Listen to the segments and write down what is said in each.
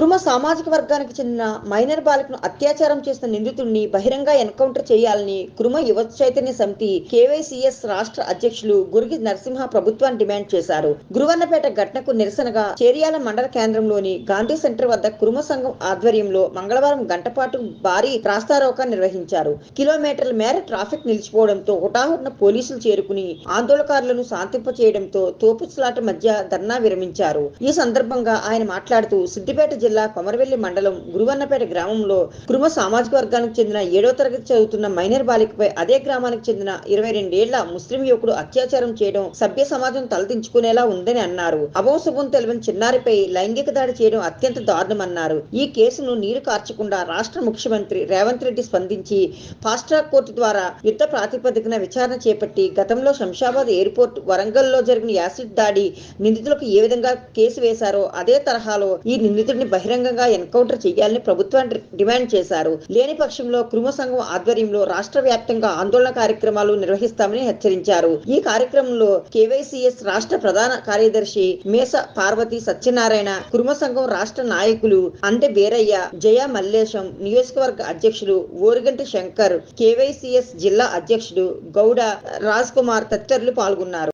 కురుమ సామాజిక వర్గానికి చెందిన మైనర్ బాలికను అత్యాచారం చేసిన నిందితుడిని బహిరంగ ఎన్కౌంటర్ చేయాలని కురుమ యువ చైతన్య సమితి కేవైసీఎస్ రాష్ట్ర అధ్యక్షులు గురిగి నరసింహ ప్రభుత్వాన్ని డిమాండ్ చేశారు. గురువన్నపేట ఘటనకు నిరసనగా చేరియాల మండల కేంద్రంలోని గాంధీ సెంటర్ వద్ద కురుమ సంఘం ఆధ్వర్యంలో మంగళవారం గంటపాటు భారీ రాస్తారోకా నిర్వహించారు. కిలోమీటర్ల మేర ట్రాఫిక్ నిలిచిపోవడంతో హుటాహుటిన పోలీసులు చేరుకుని ఆందోళనకారులను శాంతింప చేయడంతో తోపులాట మధ్య ధర్నా విరమించారు. ఈ సందర్భంగా ఆయన మాట్లాడుతూ సిద్దిపేట జిల్లా కొమరవెల్లి మండలం గురువన్నపేట గ్రామంలో కురుమ సామాజిక వర్గానికి చెందిన ఏడో తరగతి చదువుతున్న మైనర్ బాలికపై అదే గ్రామానికి చెందిన ఇరవై రెండేళ్ళ ముస్లిం యువకుడు అత్యాచారం చేయడం సభ్య సమాజం తలదించుకునేలా ఉందని అన్నారు. అభోశుభం తెలియని చిన్నారిపై లైంగిక దాడి చేయడం అత్యంత దారుణమన్నారు. ఈ కేసును నీరు కార్చకుండా రాష్ట్ర ముఖ్యమంత్రి రేవంత్ రెడ్డి స్పందించి ఫాస్ట్ ట్రాక్ కోర్టు ద్వారా యుద్ధ ప్రాతిపదికన విచారణ చేపట్టి గతంలో శంషాబాద్ ఎయిర్పోర్ట్ వరంగల్లో జరిగిన యాసిడ్ దాడి నిందితులకు ఏ విధంగా కేసు వేశారో అదే తరహాలో ఈ నిందితుడిని బహిరంగంగా ఎన్కౌంటర్ చేయాలని ప్రభుత్వాన్ని డిమాండ్ చేశారు. లేని పక్షంలో కురుమ సంఘం ఆధ్వర్యంలో రాష్ట్ర వ్యాప్తంగా ఆందోళన కార్యక్రమాలు నిర్వహిస్తామని హెచ్చరించారు. ఈ కార్యక్రమంలో కేవైసీఎస్ రాష్ట్ర ప్రధాన కార్యదర్శి మేస పార్వతి సత్యనారాయణ కురుమ సంఘం రాష్ట్ర నాయకులు అండె బేరయ్య జయ మల్లేశం నియోజకవర్గ అధ్యక్షులు ఓరిగంటి శంకర్ కేవైసీఎస్ జిల్లా అధ్యక్షుడు గౌడ రాజ్ కుమార్ తదితరులు పాల్గొన్నారు.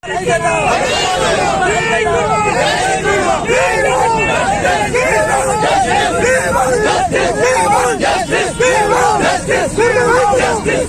Justice!